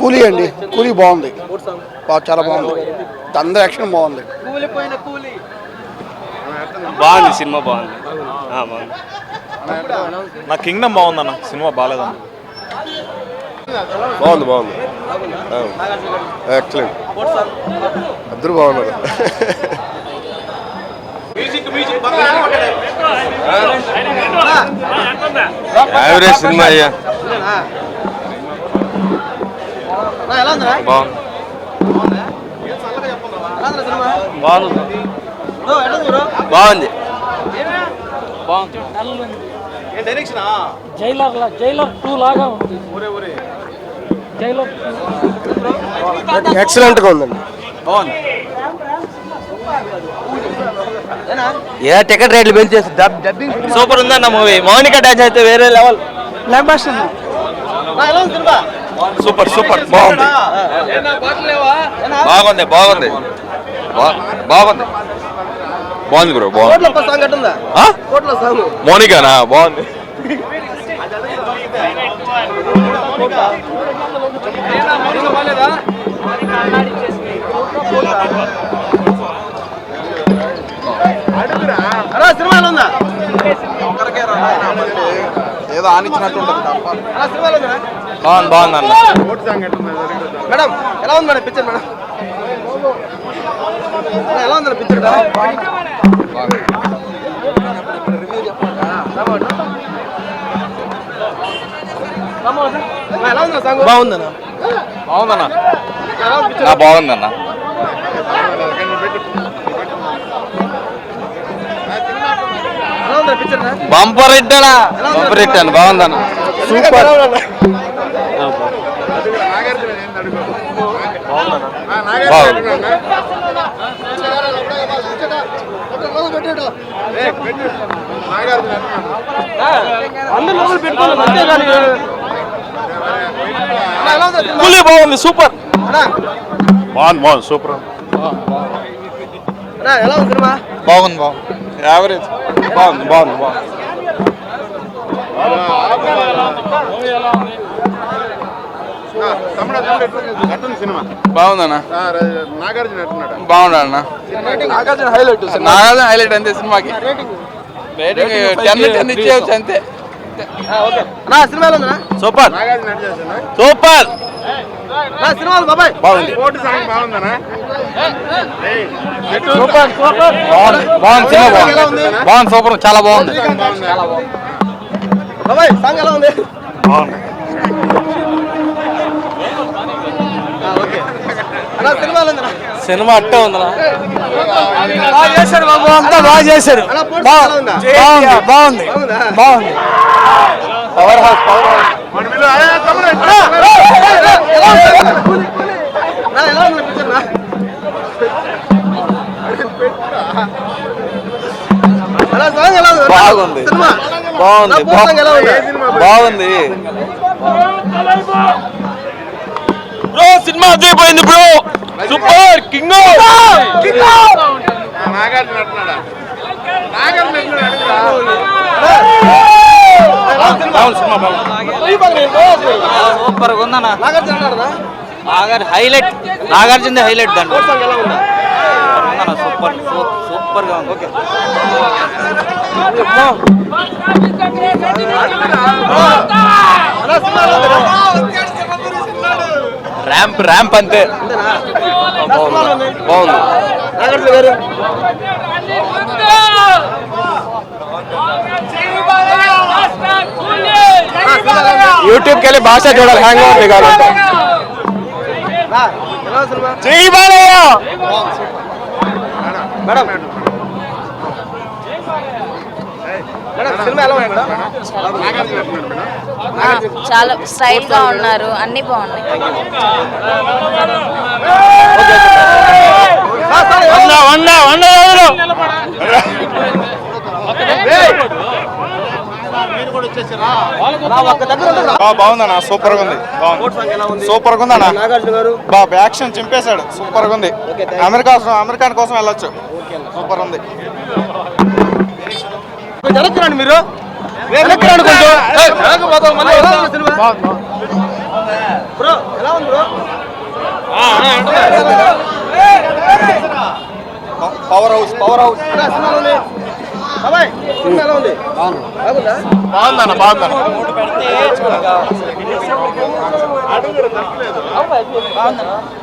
కూలీ అండి. కూలీ బాగుంది. బా- చాలా బాగుంది. అందరు యాక్షన్ బాగుంది. బాగుంది సినిమా బాగుంది. ఆ, బాగుంది. నా కింగ్డమ్ బాగుందన్న. సినిమా బాగాలేదన్న. బాగుంది బాగుంది. ఎక్సలెంట్ అందరూ బాగున్నారు. యావరేజ్ సినిమా అయ్యా. బాగుంది. బాగుంది. జైలర్ లా జైలర్ టూ లాగా ఉంది. జైలర్ ఎక్సలెంట్గా ఉందండి. ఏ టికెట్ రేట్లు పెంచేసి డబ్బింగ్ సూపర్ ఉందన్న మూవీ. మౌనిక డాన్స్ అయితే వేరే లెవెల్ సూపర్ సూపర్ బాగుంది. బాగుంది బాగుంది. బాగుంది. బాగుంది బ్రో బాగుంది? మోనికానా? బాగుంది. ఏదో ఆనిచ్చినట్టు ఉంటుంది బాగుంది బాగుంది అన్న మేడం ఎలా ఉంది మేడం పిక్చర్ మేడం ఎలా ఉంది పిక్చర్ ఎలా ఉంది సాంగ్ బాగుందన్న బాగుందన్న నా బాగుందన్న ఎలా ఉంది పిక్చర్ బంపర్ ఇట్టానా బంపర్ ఇట్టాను బాగుందన్న సూపర్ బాగుంది అందరు లోపల పెట్టుకోవాలి అంతేగాని ఎలా ఉంది సినిమా? కూలీ బాగుంది సూపర్ అన్నా, బాగుంది బాగుంది సూపర్ అన్నా, ఎలా ఉంది సినిమా బాగుంది బాగుంది యావరేజ్ బాగుంది బాగుంది బాగుంది బాగుందన్న. నాగార్జున ఎట్టున్నాడు బాగుందన్న. నాగార్జున హైలైట్ నాగార్జున హైలైట్ అంతే సినిమాకి రేటింగ్ టెన్ టెన్ ఇచ్చేయచ్చు అంతే. సూపర్. సూపర్. బాగుంది. బాగుందనా సూపర్ సూపర్ బాగుంది బాగుంది సినిమా బాగుంది బాగుంది సూపర్ చాలా బాగుంది ఉంది సినిమా అట్టే ఉందనా బాగా చేశారు బాబు అంతా బాగా చేశారు బాగుంది బాగుంది బాగుందా బాగుంది పవర్ హౌస్ పవర్ హౌస్ బాగుంది. సినిమా? బాగుంది. బాగుంది. బ్రో సినిమా అదిరిపోయింది బ్రో. సూపర్ కింగ్ సూపర్ ఉందన్న. Nagarjuna highlight Nagarjuna highlight. ఉందన్న సూపర్ సూపర్. గా ఉంది ఓకే అలా సినిమా ఎలా ఉంది ర్యాంప్ ర్యాంప్ అంతే నా సినిమా ఎలా ఉంది బాగుంది నాగార్జున గారు నా సినిమా ఎలా ఉంది? యూట్యూబ్కి వెళ్ళి భాష చూడాలి హ్యాంగ్ అవుతుంది కాబట్టి నా, ఎలా ఉంది సినిమా జై బాలయ్య మేడం. చాలా స్టైల్గా ఉన్నారు అన్ని బాగున్నాయి ఉంది? నా ఒక్క దగ్గర ఉంటుందా? బాగుందన్న సూపర్గా ఉంది సూపర్గా ఉందన్న నాగార్జున గారు బాబు యాక్షన్ చింపేశాడు సూపర్గా ఉంది. అమెరికా అమెరికాన్ కోసం వెళ్ళొచ్చు సూపర్ ఉంది మీరు ఎలా ఉంది? పవర్ హౌస్ పవర్ హౌస్ బాగుందన్న బాగుందన్న. బాగుందన్న